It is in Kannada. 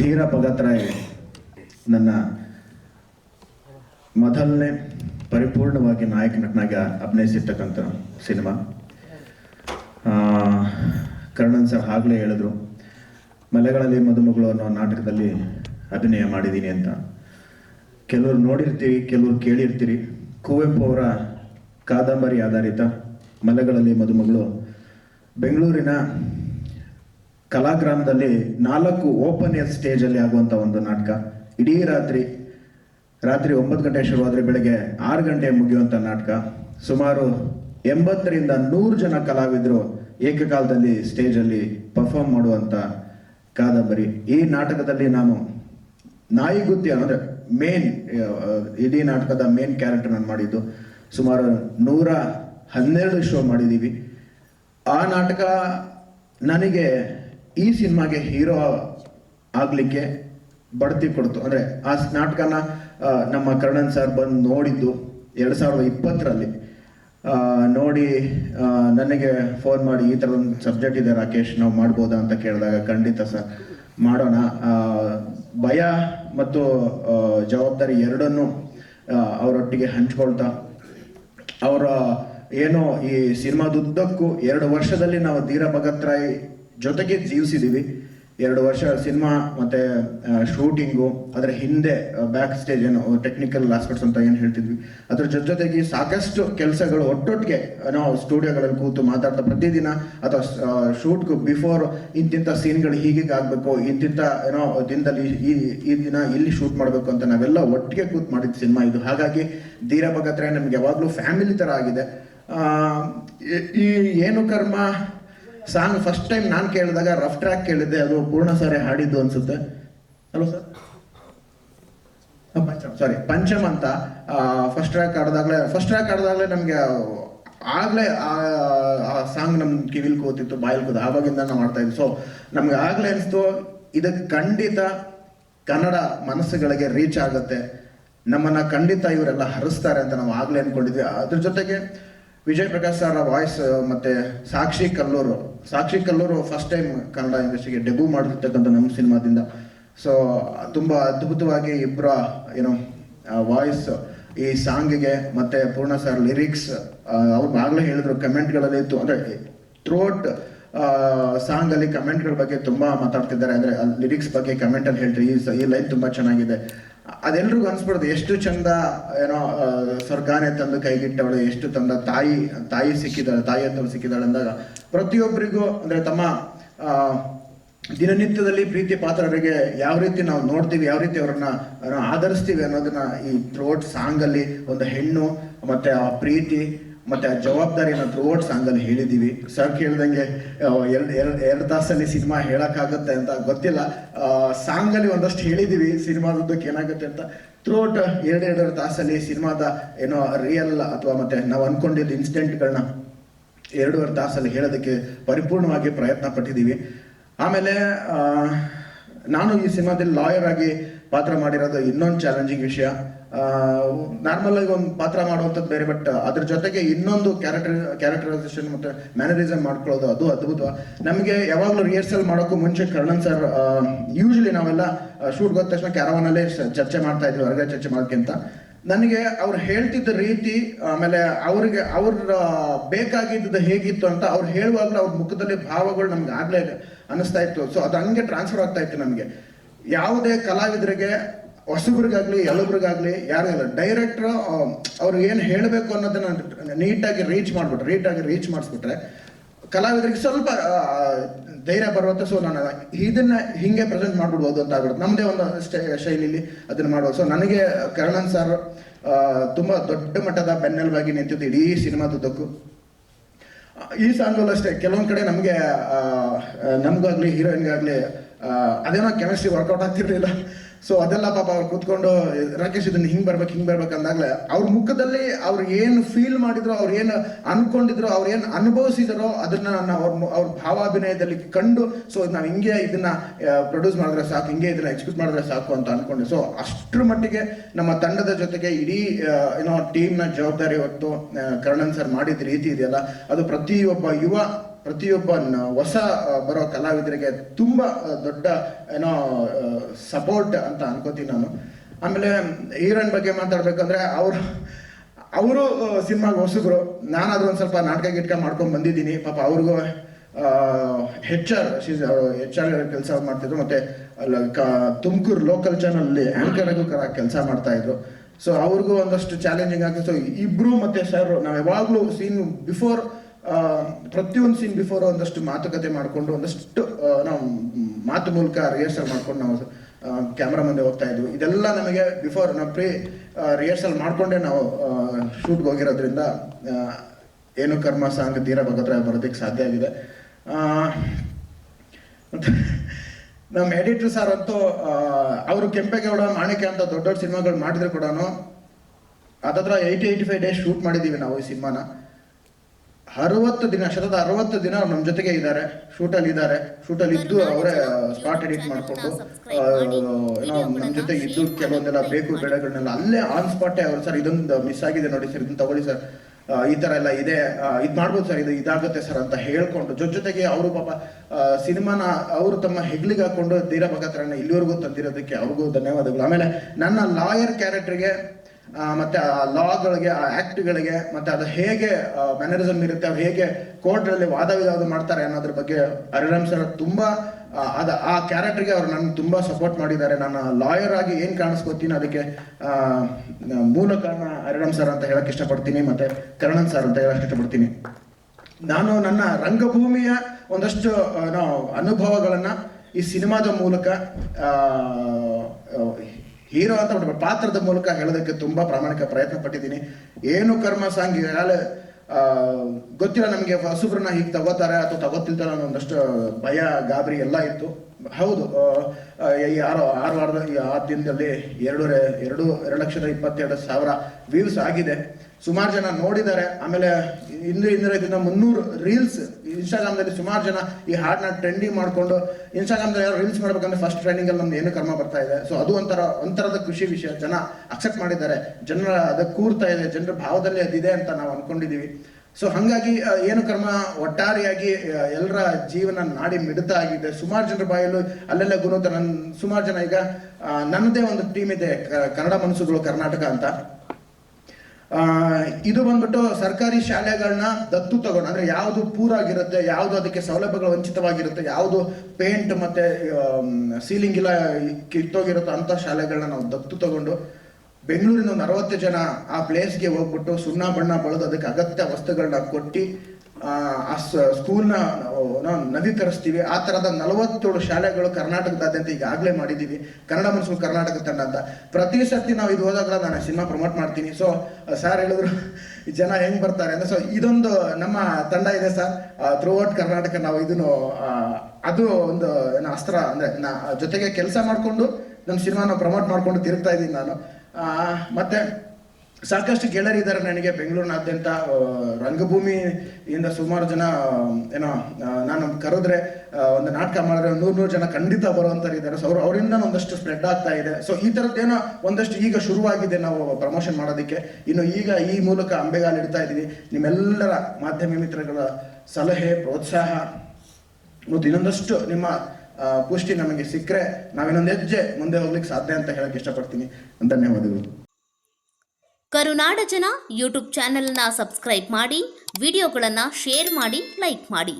ಧೀರ ಭಗತ್ರಾಯ್ ನನ್ನ ಮೊದಲನೇ ಪರಿಪೂರ್ಣವಾಗಿ ನಾಯಕ ನಟನಾಗಿ ಅಭಿನಯಿಸಿರ್ತಕ್ಕಂಥ ಸಿನಿಮಾ. ಕರ್ಣನ್ ಸರ್ ಆಗಲೇ ಹೇಳಿದ್ರು, ಮಲೆಗಳಲ್ಲಿ ಮದುಮಗಳು ಅನ್ನೋ ನಾಟಕದಲ್ಲಿ ಅಭಿನಯ ಮಾಡಿದ್ದೀನಿ ಅಂತ. ಕೆಲವರು ನೋಡಿರ್ತೀರಿ, ಕೆಲವರು ಕೇಳಿರ್ತೀರಿ. ಕುವೆಂಪು ಅವರ ಕಾದಂಬರಿ ಆಧಾರಿತ ಮಲೆಗಳಲ್ಲಿ ಮದುಮಗಳು ಬೆಂಗಳೂರಿನ ಕಲಾಗ್ರಾಮದಲ್ಲಿ ನಾಲ್ಕು ಓಪನ್ ಏರ್ ಸ್ಟೇಜಲ್ಲಿ ಆಗುವಂಥ ಒಂದು ನಾಟಕ. ಇಡೀ ರಾತ್ರಿ ರಾತ್ರಿ ಒಂಬತ್ತು ಗಂಟೆ ಶುರುವಾದರೆ ಬೆಳಗ್ಗೆ ಆರು ಗಂಟೆ ಮುಗಿಯುವಂಥ ನಾಟಕ. ಸುಮಾರು ಎಂಬತ್ತರಿಂದ ನೂರು ಜನ ಕಲಾವಿದರು ಏಕಕಾಲದಲ್ಲಿ ಸ್ಟೇಜಲ್ಲಿ ಪರ್ಫಾರ್ಮ್ ಮಾಡುವಂಥ ಕಾದಂಬರಿ. ಈ ನಾಟಕದಲ್ಲಿ ನಾನು ನಾಯಿಗುತ್ತಿ ಅಂದರೆ ಮೇನ್ ಇಡೀ ನಾಟಕದ ಮೇನ್ ಕ್ಯಾರೆಕ್ಟರ್ ನಾನು ಮಾಡಿದ್ದು. ಸುಮಾರು ನೂರ ಹನ್ನೆರಡು ಶೋ ಮಾಡಿದ್ದೀವಿ ಆ ನಾಟಕ ನನಗೆ ಈ ಸಿನಿಮಾಗೆ ಹೀರೋ ಆಗಲಿಕ್ಕೆ ಬಡ್ತಿ ಕೊಡ್ತು. ಅಂದರೆ ಆ ನಾಟಕನ ನಮ್ಮ ಕರ್ಣನ್ ಸರ್ ಬಂದು ನೋಡಿದ್ದು ಎರಡು ಸಾವಿರದ ಇಪ್ಪತ್ತರಲ್ಲಿ. ನೋಡಿ ನನಗೆ ಫೋನ್ ಮಾಡಿ, ಈ ಥರ ಒಂದು ಸಬ್ಜೆಕ್ಟ್ ಇದೆ ರಾಕೇಶ್, ನಾವು ಮಾಡ್ಬೋದಾ? ಅಂತ ಕೇಳಿದಾಗ, ಖಂಡಿತ ಸರ್, ಮಾಡೋಣ. ಭಯ ಮತ್ತು ಜವಾಬ್ದಾರಿ ಎರಡನ್ನೂ ಅವರೊಟ್ಟಿಗೆ ಹಂಚ್ಕೊಳ್ತಾ, ಅವರ, ಏನೋ ಈ ಸಿನಿಮಾದುದ್ದಕ್ಕೂ ಎರಡು ವರ್ಷದಲ್ಲಿ ನಾವು ಧೀರ ಭಗತ್ ರಾಯ್ ಜೊತೆಗೆ ಜೀವಿಸಿದ್ದೀವಿ ಎರಡು ವರ್ಷ ಸಿನಿಮಾ ಮತ್ತೆ ಶೂಟಿಂಗು ಅದರ ಹಿಂದೆ ಬ್ಯಾಕ್ ಸ್ಟೇಜ್ ಏನು ಟೆಕ್ನಿಕಲ್ ಆಸ್ಪೆಕ್ಟ್ಸ್ ಅಂತ ಏನು ಹೇಳ್ತಿದ್ವಿ. ಅದ್ರ ಜೊತೆ ಜೊತೆಗೆ ಸಾಕಷ್ಟು ಕೆಲಸಗಳು ಒಟ್ಟೊಟ್ಟಿಗೆ, ನಾವು ಸ್ಟುಡಿಯೋಗಳಲ್ಲಿ ಕೂತು ಮಾತಾಡ್ತಾ ಪ್ರತಿದಿನ, ಅಥವಾ ಶೂಟ್ ಬಿಫೋರ್ ಇಂತಿಂಥ ಸೀನ್ಗಳು ಹೀಗೀಗೆ ಆಗಬೇಕು ಇಂತಿಂಥ ಏನೋ, ದಿನದಲ್ಲಿ ಈ ಈ ದಿನ ಇಲ್ಲಿ ಶೂಟ್ ಮಾಡಬೇಕು ಅಂತ ನಾವೆಲ್ಲ ಒಟ್ಟಿಗೆ ಕೂತ್ ಮಾಡಿದ ಸಿನಿಮಾ ಇದು. ಹಾಗಾಗಿ ಧೀರ ಭಗತ್ರೆ ನಮ್ಗೆ ಯಾವಾಗಲೂ ಫ್ಯಾಮಿಲಿ ಥರ ಆಗಿದೆ. ಈ ಏನು ಕರ್ಮ ಸಾಂಗ್ ಫಸ್ಟ್ ಟೈಮ್ ನಾನು ಕೇಳಿದಾಗ ರಫ್ ಟ್ರ್ಯಾಕ್ ಕೇಳಿದ್ದೆ, ಅದು ಪೂರ್ಣ ಸಾರಿ ಹಾಡಿದ್ದು ಅನ್ಸುತ್ತೆ. ಅಲ್ವಾ ಸರ್ ಪಂಚಮ್ ಸಾರಿ ಪಂಚಮ್ ಅಂತ ಫಸ್ಟ್ ಟ್ರ್ಯಾಕ್ ಆಡಿದಾಗಲೇ ಫಸ್ಟ್ ಟ್ರ್ಯಾಕ್ ಆಡಿದಾಗಲೇ ನಮಗೆ, ಆಗಲೇ ಆ ಸಾಂಗ್ ನಮ್ಮ ಕಿವಿಲ್ ಕೂತಿತ್ತು, ಬಾಯಲ್ಲಿ ಕೂತು, ಆವಾಗಿಂದ ನಾವು ಮಾಡ್ತಾ ಇದ್ವಿ. ಸೊ ನಮ್ಗೆ ಆಗಲೇ ಅನಿಸ್ತು, ಇದಕ್ಕೆ ಖಂಡಿತ ಕನ್ನಡ ಮನಸ್ಸುಗಳಿಗೆ ರೀಚ್ ಆಗುತ್ತೆ. ನಮ್ಮನ್ನ ಖಂಡಿತ ಇವರೆಲ್ಲ ಹರಿಸ್ತಾರೆ ಅಂತ ನಾವು ಆಗಲೇ ಅನ್ಕೊಂಡಿದ್ವಿ. ಅದ್ರ ಜೊತೆಗೆ ವಿಜಯ್ ಪ್ರಕಾಶ್ ಸರ್ ವಾಯ್ಸ್ ಮತ್ತೆ ಸಾಕ್ಷಿ ಕಲ್ಲೂರು. ಸಾಕ್ಷಿ ಕಲ್ಲೂರು ಫಸ್ಟ್ ಟೈಮ್ ಕನ್ನಡ ಇಂಡಸ್ಟ್ರಿಗೆ ಡೆಬ್ಯೂ ಮಾಡಿರ್ತಕ್ಕಂಥ ನಮ್ಮ ಸಿನಿಮಾದಿಂದ. ಸೊ ತುಂಬ ಅದ್ಭುತವಾಗಿ ಇಬ್ಬರ ಏನೋ ವಾಯ್ಸ್ ಈ ಸಾಂಗಿಗೆ ಮತ್ತೆ ಪೂರ್ಣ ಸರ್ ಲಿರಿಕ್ಸ್ ಅವ್ರು ಆಗಲೇ ಹೇಳಿದ್ರು ಕಮೆಂಟ್ಗಳಲ್ಲಿ ಇತ್ತು. ಅಂದರೆ ಥ್ರೋಟ್ ಸಾಂಗ್ ಅಲ್ಲಿ ಕಮೆಂಟ್ಗಳ ಬಗ್ಗೆ ತುಂಬಾ ಮಾತಾಡ್ತಿದ್ದಾರೆ. ಅಂದ್ರೆ ಲಿರಿಕ್ಸ್ ಬಗ್ಗೆ ಕಮೆಂಟ್ ಅಲ್ಲಿ ಹೇಳ್ರಿ. ಈ ಲೈನ್ ತುಂಬಾ ಚೆನ್ನಾಗಿದೆ. ಅದೆಲ್ರಿಗೂ ಅನ್ಸ್ಬಿಡ್ದು ಎಷ್ಟು ಚಂದ, ಏನೋ ಸ್ವರ್ಗಾನೆ ತಂದು ಕೈಗಿಟ್ಟವಳು, ಎಷ್ಟು ತಂದ ತಾಯಿ ತಾಯಿ ಸಿಕ್ಕಿದಾಳೆ ತಾಯಿ ಅಂತ ಸಿಕ್ಕಿದಾಳೆ ಅಂದಾಗ ಪ್ರತಿಯೊಬ್ಬರಿಗೂ, ಅಂದ್ರೆ ತಮ್ಮ ದಿನನಿತ್ಯದಲ್ಲಿ ಪ್ರೀತಿ ಪಾತ್ರರಿಗೆ ಯಾವ ರೀತಿ ನಾವು ನೋಡ್ತೀವಿ, ಯಾವ ರೀತಿ ಅವ್ರನ್ನ ಆಧರಿಸ್ತೀವಿ ಅನ್ನೋದನ್ನ ಈ ಥ್ರೋಟ್ ಸಾಂಗ್ ಅಲ್ಲಿ ಒಂದು ಹೆಣ್ಣು, ಮತ್ತೆ ಆ ಪ್ರೀತಿ ಮತ್ತೆ ಆ ಜವಾಬ್ದಾರಿಯನ್ನು ಥ್ರೂಔಟ್ ಸಾಂಗ್ ಅಲ್ಲಿ ಹೇಳಿದೀವಿ. ಸರ್ ಕೇಳ್ದಂಗೆ ಎರಡು ಎರಡು ಎರಡು ತಾಸಲ್ಲಿ ಸಿನಿಮಾ ಹೇಳೋಕ್ಕಾಗುತ್ತೆ ಅಂತ ಗೊತ್ತಿಲ್ಲ. ಸಾಂಗ್ ಅಲ್ಲಿ ಒಂದಷ್ಟು ಹೇಳಿದೀವಿ ಸಿನಿಮಾದಕ್ಕೆ ಏನಾಗುತ್ತೆ ಅಂತ. ಥ್ರೂಔಟ್ ಎರಡು ಎರಡು ತಾಸಲ್ಲಿ ಸಿನಿಮಾದ ಏನೋ ರಿಯಲ್ ಅಥವಾ ಮತ್ತೆ ನಾವು ಅನ್ಕೊಂಡಿದ್ದ ಇನ್ಸಿಡೆಂಟ್ಗಳನ್ನ ಎರಡೂವರೆ ತಾಸಲ್ಲಿ ಹೇಳೋದಕ್ಕೆ ಪರಿಪೂರ್ಣವಾಗಿ ಪ್ರಯತ್ನ ಪಟ್ಟಿದ್ದೀವಿ ಆಮೇಲೆ ನಾನು ಈ ಸಿನಿಮಾದಲ್ಲಿ ಲಾಯರ್ ಆಗಿ ಪಾತ್ರ ಮಾಡಿರೋದು ಇನ್ನೊಂದು ಚಾಲೆಂಜಿಂಗ್ ವಿಷಯ. ನಾರ್ಮಲ್ ಆಗಿ ಒಂದು ಪಾತ್ರ ಮಾಡುವಂಥದ್ದು ಬೇರೆ ಬಟ್ ಅದ್ರ ಜೊತೆಗೆ ಇನ್ನೊಂದು ಕ್ಯಾರೆಕ್ಟರ್ ಕ್ಯಾರೆಕ್ಟರೈಸೇಷನ್ ಮತ್ತೆ ಮ್ಯಾನರಿಸಮ್ ಮಾಡ್ಕೊಳ್ಳೋದು ಅದು ಅದ್ಭುತ. ನಮಗೆ ಯಾವಾಗಲೂ ರಿಹರ್ಸಲ್ ಮಾಡೋಕ್ಕೂ ಮುಂಚೆ ಕರ್ಣನ್ ಸರ್ ಯೂಶಲಿ ನಾವೆಲ್ಲ ಶೂಟ್ ಗೊತ್ತ ತಕ್ಷಣ ಕ್ಯಾರವನಲ್ಲೇ ಚರ್ಚೆ ಮಾಡ್ತಾ ಇದ್ವಿ, ಹೊರಗಡೆ ಚರ್ಚೆ ಮಾಡೋಕ್ಕಿಂತ ನನಗೆ ಅವ್ರು ಹೇಳ್ತಿದ್ದ ರೀತಿ, ಆಮೇಲೆ ಅವ್ರಿಗೆ ಅವ್ರ ಬೇಕಾಗಿದ್ದು ಹೇಗಿತ್ತು ಅಂತ ಅವ್ರು ಹೇಳುವಾಗಲೂ ಅವ್ರ ಮುಖದಲ್ಲಿ ಭಾವಗಳು ನಮ್ಗೆ ಆಗ್ಲೇ ಅನಿಸ್ತಾ ಇತ್ತು. ಸೊ ಅದು ಹಂಗೆ ಟ್ರಾನ್ಸ್ಫರ್ ಆಗ್ತಾ ಇತ್ತು ನಮಗೆ. ಯಾವುದೇ ಕಲಾವಿದರಿಗೆ, ಹೊಸಬ್ರಿಗಾಗ್ಲಿ, ಎಲ್ಲೊಬ್ರಿಗಾಗ್ಲಿ ಇಲ್ಲ. ಡೈರೆಕ್ಟ್ರ್ ಅವ್ರಿಗೆ ಏನು ಹೇಳಬೇಕು ಅನ್ನೋದನ್ನ ನೀಟಾಗಿ ರೀಚ್ ಮಾಡ್ಬಿಟ್ರೆ. ನೀಟಾಗಿ ರೀಚ್ ಮಾಡಿಸ್ಬಿಟ್ರೆ ಕಲಾವಿದರಿಗೆ ಸ್ವಲ್ಪ ಧೈರ್ಯ ಬರುವಂಥ ಸೊ ನಾನು ಇದನ್ನ ಹಿಂಗೆ ಪ್ರೆಸೆಂಟ್ ಮಾಡ್ಬಿಡ್ಬೋದು ಅಂತ ಆಗ್ಬಿಡುತ್ತೆ. ನಮ್ಮದೇ ಒಂದು ಸ್ಟೇ ಶೈಲಿಲಿ ಅದನ್ನ ಮಾಡುವ. ಸೊ ನನಗೆ ಕರ್ಣನ್ ಸರ್ ತುಂಬಾ ದೊಡ್ಡ ಮಟ್ಟದ ಬೆನ್ನೆಲುಬಾಗಿ ನಿಂತಿದ್ದು ಇಡೀ ಸಿನಿಮಾದುದ್ದಕ್ಕೂ ಈ ಸಾಂಗಲ್ಲೂ ಅಷ್ಟೇ. ಕೆಲವೊಂದು ಕಡೆ ನಮಗೆ ನಮಗಾಗ್ಲಿ ಹೀರೋಯಿನ್ಗಾಗ್ಲಿ ಅದೇನೋ ಕೆಮಿಸ್ಟ್ರಿ ವರ್ಕೌಟ್ ಆಗ್ತಿರ್ಲಿಲ್ಲ. ಸೊ ಅದೆಲ್ಲ ಪಾಪ ಅವ್ರು ಕೂತ್ಕೊಂಡು, ರಾಕೇಶ್ ಇದನ್ನ ಹಿಂಗ್ ಬರ್ಬೇಕು ಹಿಂಗ್ ಬರ್ಬೇಕು ಅಂದಾಗ್ಲೇ ಅವ್ರ ಮುಖದಲ್ಲಿ ಅವ್ರು ಏನು ಫೀಲ್ ಮಾಡಿದ್ರು, ಅವ್ರು ಏನು ಅನ್ಕೊಂಡಿದ್ರು, ಅವ್ರು ಏನು ಅನುಭವಿಸಿದ್ರು ಅದನ್ನ ನಾನು ಅವ್ರ ಅವ್ರ ಭಾವಾಭಿನಯದಲ್ಲಿ ಕಂಡು ಸೊ ನಾವು ಹಿಂಗೆ ಇದನ್ನ ಪ್ರೊಡ್ಯೂಸ್ ಮಾಡಿದ್ರೆ ಸಾಕು, ಹಿಂಗೆ ಇದನ್ನ ಎಕ್ಸ್ಕ್ಯೂಸ್ ಮಾಡಿದ್ರೆ ಸಾಕು ಅಂತ ಅನ್ಕೊಂಡೆ. ಸೊ ಅಷ್ಟ್ರ ಮಟ್ಟಿಗೆ ನಮ್ಮ ತಂಡದ ಜೊತೆಗೆ ಇಡೀ ಏನೋ ಟೀಮ್ನ ಜವಾಬ್ದಾರಿ ಹೊತ್ತು ಕರ್ಣನ್ ಸರ್ ಮಾಡಿದ ರೀತಿ ಇದೆಯಲ್ಲ, ಅದು ಪ್ರತಿಯೊಬ್ಬ ಯುವ ಪ್ರತಿಯೊಬ್ಬ ಹೊಸ ಬರೋ ಕಲಾವಿದರಿಗೆ ತುಂಬ ದೊಡ್ಡ, ಏನೋ ಸಪೋರ್ಟ್ ಅಂತ ಅನ್ಕೋತೀನಿ ನಾನು. ಆಮೇಲೆ ಹೀರೋಯಿನ್ ಬಗ್ಗೆ ಮಾತಾಡ್ಬೇಕಂದ್ರೆ ಅವರು ಅವರು ಸಿನಿಮಾಗೆ ಹೊಸಬ್ರು. ನಾನಾದ್ರೂ ಒಂದು ಸ್ವಲ್ಪ ನಾಟಕ ಗಿಟ್ಕ ಮಾಡ್ಕೊಂಡು ಬಂದಿದ್ದೀನಿ. ಪಾಪ ಅವ್ರಿಗೂ ಹೆಚ್ ಆರ್ ಹೆಚ್ ಆರ್ ಕೆಲಸ ಮಾಡ್ತಿದ್ರು. ಮತ್ತೆ ತುಮಕೂರು ಲೋಕಲ್ ಚಾನಲ್ ಆಂಕರ್ ಆಗೂ ಕೆಲಸ ಮಾಡ್ತಾ ಇದ್ರು. ಸೊ ಅವ್ರಿಗೂ ಒಂದಷ್ಟು ಚಾಲೆಂಜಿಂಗ್ ಆಗ್ತದೆ ಸೊ ಇಬ್ರು ಮತ್ತೆ ಸರ್ ನಾವು ಯಾವಾಗಲೂ ಸೀನ್ ಬಿಫೋರ್ ಪ್ರತಿಯೊಂದು ಸೀನ್ ಬಿಫೋರ್ ಒಂದಷ್ಟು ಮಾತುಕತೆ ಮಾಡಿಕೊಂಡು, ಒಂದಷ್ಟು ನಾವು ಮಾತು ಮೂಲಕ ರಿಹರ್ಸಲ್ ಮಾಡ್ಕೊಂಡು ನಾವು ಕ್ಯಾಮ್ರಾ ಮುಂದೆ ಹೋಗ್ತಾ ಇದ್ವಿ. ಇದೆಲ್ಲ ನಮಗೆ ಬಿಫೋರ್ ನಾವು ಪ್ರೀ ರಿಹರ್ಸಲ್ ಮಾಡಿಕೊಂಡೇ ನಾವು ಶೂಟ್ಗೆ ಹೋಗಿರೋದ್ರಿಂದ ಏನು ಕರ್ಮ, ಸಾಂಗ್, ಧೀರ ಭಗತ್ರ ಬರೋದಕ್ಕೆ ಸಾಧ್ಯ ಆಗಿದೆ. ನಮ್ಮ ಎಡಿಟರ್ ಸರ್ ಅಂತೂ ಅವರು ಕೆಂಪೇಗೌಡ ಮಾಣಿಕೆ ಅಂತ ದೊಡ್ಡ ದೊಡ್ಡ ಸಿನಿಮಾಗಳು ಮಾಡಿದ್ರೆ ಕೂಡ ಅದತ್ರ eighty eighty five days shoot ಮಾಡಿದ್ದೀವಿ ನಾವು ಈ ಸಿನಿಮಾನ. ಅರವತ್ತು ದಿನ ಶತದ ಅರವತ್ತು ದಿನ ನಮ್ಮ ಜೊತೆಗೆ ಇದ್ದಾರೆ. ಶೂಟಲ್ಲಿ ಇದ್ದಾರೆ. ಶೂಟಲ್ಲಿ ಇದ್ದು ಅವರೇ ಸ್ಪಾಟ್ ಎಡಿಟ್ ಮಾಡಿಕೊಂಡು ನಮ್ಮ ಜೊತೆ ಇದ್ದು ಕೆಲವೊಂದೆಲ್ಲ ಬೇಕು ಬೆಳೆಗಳನ್ನೆಲ್ಲ ಅಲ್ಲೇ ಆನ್ ಸ್ಪಾಟೇ ಅವರು ಸರ್ ಇದೊಂದು ಮಿಸ್ ಆಗಿದೆ ನೋಡಿ ಸರ್ ಇದನ್ನ ತಗೊಳ್ಳಿ ಸರ್. ಈ ತರ ಎಲ್ಲ ಇದೆ. ಇದು ಮಾಡ್ಬೋದು ಸರ್ ಇದು ಇದಾಗುತ್ತೆ ಸರ್ ಅಂತ ಹೇಳ್ಕೊಂಡು ಜೊತೆ ಜೊತೆಗೆ ಅವರು ಪಾಪ ಸಿನಿಮಾನ ಅವರು ತಮ್ಮ ಹೆಗ್ಲಿಗೆ ಹಾಕೊಂಡು ಧೀರ ಭಗತ್ರನ್ನ ಇಲ್ಲಿವರೆಗೂ ತಂದಿರೋದಕ್ಕೆ ಅವ್ರಿಗೂ ಧನ್ಯವಾದಗಳು. ಆಮೇಲೆ ನನ್ನ ಲಾಯರ್ ಕ್ಯಾರೆಕ್ಟರ್ಗೆ ಮತ್ತೆ ಆ ಲಾಗಳಿಗೆ ಆ ಆಕ್ಟ್ಗಳಿಗೆ ಮತ್ತೆ ಅದು ಹೇಗೆ ಮ್ಯಾನರಿಸಮ್ ಇರುತ್ತೆ ಅವ್ರು ಹೇಗೆ ಕೋರ್ಟರಲ್ಲಿ ವಾದ ವಿವಾದ ಮಾಡ್ತಾರೆ ಅನ್ನೋದ್ರ ಬಗ್ಗೆ ಹರಿರಾಮ್ ಸರ್ ತುಂಬಾ ಆ, ಅದ ಆ ಕ್ಯಾರೆಕ್ಟರ್ಗೆ ಅವ್ರು ನನ್ನ ತುಂಬಾ ಸಪೋರ್ಟ್ ಮಾಡಿದ್ದಾರೆ. ನಾನು ಲಾಯರ್ ಆಗಿ ಏನ್ ಕಾಣಿಸ್ಕೊತೀನಿ ಅದಕ್ಕೆ ಆ, ಮೂಲ ಕಾರಣ ಹರಿರಾಮ್ ಸರ್ ಅಂತ ಹೇಳಕ್ ಇಷ್ಟಪಡ್ತೀನಿ ಮತ್ತೆ ಕರಣನ್ ಸರ್ ಅಂತ ಹೇಳಕ್ ಇಷ್ಟಪಡ್ತೀನಿ. ನಾನು ನನ್ನ ರಂಗಭೂಮಿಯ ಒಂದಷ್ಟು ಆ, ಅನುಭವಗಳನ್ನ ಈ ಸಿನಿಮಾದ ಮೂಲಕ ಹೀರೋ ಅಂತ ಪಾತ್ರದ ಮೂಲಕ ಹೇಳೋದಕ್ಕೆ ತುಂಬಾ ಪ್ರಾಮಾಣಿಕ ಪ್ರಯತ್ನ ಪಟ್ಟಿದ್ದೀನಿ. ಏನು ಕರ್ಮ ಸಾಂಗ್ ಯಾರು ಗೊತ್ತಿಲ್ಲ ನಮಗೆ, ಹಸುಬ್ರನ್ನ ಹೀಗೆ ತಗೋತಾರೆ ಅಥವಾ ತಗೋತಿಲ್ತಾರೆ ಅನ್ನೋ ಒಂದಷ್ಟು ಭಯ, ಗಾಬರಿ ಎಲ್ಲ ಇತ್ತು. ಹೌದು ಆ, ಆ, ಆರು ಆರು ವಾರದ ಆರು ದಿನದಲ್ಲಿ ಎರಡು ಎರಡು ಎರಡು ಲಕ್ಷದ ಇಪ್ಪತ್ತೆರಡು ಸಾವಿರ ವ್ಯೂಸ್ ಆಗಿದೆ. ಸುಮಾರು ಜನ ನೋಡಿದ್ದಾರೆ. ಆಮೇಲೆ ಇಂದು ದಿನ ಮುನ್ನೂರು ರೀಲ್ಸ್ ಇನ್ಸ್ಟಾಗ್ರಾಮ್ದಲ್ಲಿ ಸುಮಾರು ಜನ ಈ ಹಾಡನ್ನ ಟ್ರೆಂಡಿಂಗ್ ಮಾಡಿಕೊಂಡು ಇನ್ಸ್ಟಾಗ್ರಾಮ್ದಲ್ಲಿ ಯಾರು ರೀಲ್ಸ್ ಮಾಡ್ಬೇಕಂದ್ರೆ ಫಸ್ಟ್ ಟ್ರೆಂಡಿಂಗಲ್ಲಿ ನಮ್ದು ಏನು ಕರ್ಮ ಬರ್ತಾ ಇದೆ. ಸೊ ಅದು ಒಂಥರ ಒಂಥರದ ಖುಷಿ ವಿಷಯ. ಜನ ಅಕ್ಸೆಪ್ಟ್ ಮಾಡಿದ್ದಾರೆ. ಜನರ ಅದಕ್ಕೆ ಕೂರ್ತಾ ಇದೆ. ಜನರ ಭಾವದಲ್ಲಿ ಅದಿದೆ ಅಂತ ನಾವು ಅನ್ಕೊಂಡಿದೀವಿ. ಸೊ ಹಾಗಾಗಿ ಏನು ಕರ್ಮ ಒಟ್ಟಾರೆಯಾಗಿ ಎಲ್ಲರ ಜೀವನ ನಾಡಿ ಮಿಡಿತ ಆಗಿದೆ ಸುಮಾರು ಜನರ ಬಾಯಲ್ಲೂ ಅಲ್ಲೆಲ್ಲ ಗುಣತ ನನ್ನ ಸುಮಾರು ಜನ ಈಗ ನನ್ನದೇ ಒಂದು ಟೀಮ್ ಇದೆ ಕನ್ನಡ ಮನಸ್ಸುಗಳು, ಕರ್ನಾಟಕ ಅಂತ. ಇದು ಬಂದ್ಬಿಟ್ಟು ಸರ್ಕಾರಿ ಶಾಲೆಗಳನ್ನ ದತ್ತು ತಗೊಂಡು, ಅಂದ್ರೆ ಯಾವುದು ಪೂರ್ ಆಗಿರುತ್ತೆ ಯಾವುದು ಅದಕ್ಕೆ ಸೌಲಭ್ಯಗಳು ವಂಚಿತವಾಗಿರುತ್ತೆ, ಯಾವುದು ಪೇಂಟ್ ಮತ್ತೆ ಸೀಲಿಂಗ್ ಇಲ್ಲ ಕಿತ್ತೋಗಿರುತ್ತೋ ಅಂತ ಶಾಲೆಗಳನ್ನ ನಾವು ದತ್ತು ತಗೊಂಡು ಬೆಂಗಳೂರಿನ ಅರವತ್ತು ಜನ ಆ ಪ್ಲೇಸ್ಗೆ ಹೋಗ್ಬಿಟ್ಟು ಸುಣ್ಣ ಬಣ್ಣ ಬಳದು ಅದಕ್ಕೆ ಅಗತ್ಯ ವಸ್ತುಗಳನ್ನ ಕೊಟ್ಟು ಆ, ಸ್ಕೂಲ್ನ ನಾವು ನಾವು ನವೀಕರಿಸ್ತೀವಿ ಆ ಥರದ ನಲವತ್ತೇಳು ಶಾಲೆಗಳು ಕರ್ನಾಟಕದಾದ್ಯಂತ ಈಗಾಗಲೇ ಮಾಡಿದ್ದೀವಿ ಕನ್ನಡ ಮನಸ್ಸು ಕರ್ನಾಟಕ ತಂಡ ಅಂತ. ಪ್ರತಿ ಸರ್ತಿ ನಾವು ಇದು ಹೋದಾಗ ನಾನು ಸಿನಿಮಾ ಪ್ರಮೋಟ್ ಮಾಡ್ತೀನಿ. ಸೊ ಸರ್ ಹೇಳಿದ್ರು ಜನ ಹೆಂಗ್ ಬರ್ತಾರೆ ಅಂದ್ರೆ ಸೊ ಇದೊಂದು ನಮ್ಮ ತಂಡ ಇದೆ ಸರ್ ಥ್ರೂ ಔಟ್ ಕರ್ನಾಟಕ ನಾವು ಇದನ್ನು ಅದು ಒಂದು ಏನೋ ಅಸ್ತ್ರ ಅಂದ್ರೆ ಜೊತೆಗೆ ಕೆಲಸ ಮಾಡಿಕೊಂಡು ನಮ್ಮ ಸಿನಿಮಾನ ಪ್ರಮೋಟ್ ಮಾಡ್ಕೊಂಡು ತಿರುಗ್ತಾ ಇದ್ದೀನಿ ನಾನು. ಮತ್ತೆ ಸಾಕಷ್ಟು ಗೆಳೆಯರಿದ್ದಾರೆ ನನಗೆ ಬೆಂಗಳೂರಿನಾದ್ಯಂತ ರಂಗಭೂಮಿಯಿಂದ ಸುಮಾರು ಜನ ಏನೋ ನಾನು ಕರೆದ್ರೆ ಒಂದು ನಾಟಕ ಮಾಡಿದ್ರೆ ನೂರು ನೂರು ಜನ ಖಂಡಿತ ಬರುವಂತಾರೆ ಇದ್ದಾರೆ. ಸೊ ಅವ್ರು, ಅವರಿಂದ ಒಂದಷ್ಟು ಸ್ಪ್ರೆಡ್ ಆಗ್ತಾ ಇದೆ. ಸೊ ಈ ಥರದ್ದೇನೋ ಒಂದಷ್ಟು ಈಗ ಶುರುವಾಗಿದೆ ನಾವು ಪ್ರಮೋಷನ್ ಮಾಡೋದಕ್ಕೆ. ಇನ್ನು ಈಗ ಈ ಮೂಲಕ ಅಂಬೆಗಾಲು ಇಡ್ತಾ ಇದ್ದೀವಿ ನಿಮ್ಮೆಲ್ಲರ ಮಾಧ್ಯಮ ಮಿತ್ರಗಳ ಸಲಹೆ, ಪ್ರೋತ್ಸಾಹ, ಮತ್ತು ಇನ್ನೊಂದಷ್ಟು ನಿಮ್ಮ ಪುಷ್ಟಿ ನಮಗೆ ಸಿಕ್ಕರೆ ನಾವಿನ್ನೊಂದು ಹೆಜ್ಜೆ ಮುಂದೆ ಹೋಗ್ಲಿಕ್ಕೆ ಸಾಧ್ಯ ಅಂತ ಹೇಳಕ್ ಇಷ್ಟಪಡ್ತೀನಿ. ಧನ್ಯವಾದಗಳು. ಕರುನಾಡ ಜನ ಯೂಟ್ಯೂಬ್ ಚಾನೆಲ್ನ ಸಬ್ಸ್ಕ್ರೈಬ್ ಮಾಡಿ, ವಿಡಿಯೋಗಳನ್ನು ಶೇರ್ ಮಾಡಿ, ಲೈಕ್ ಮಾಡಿ.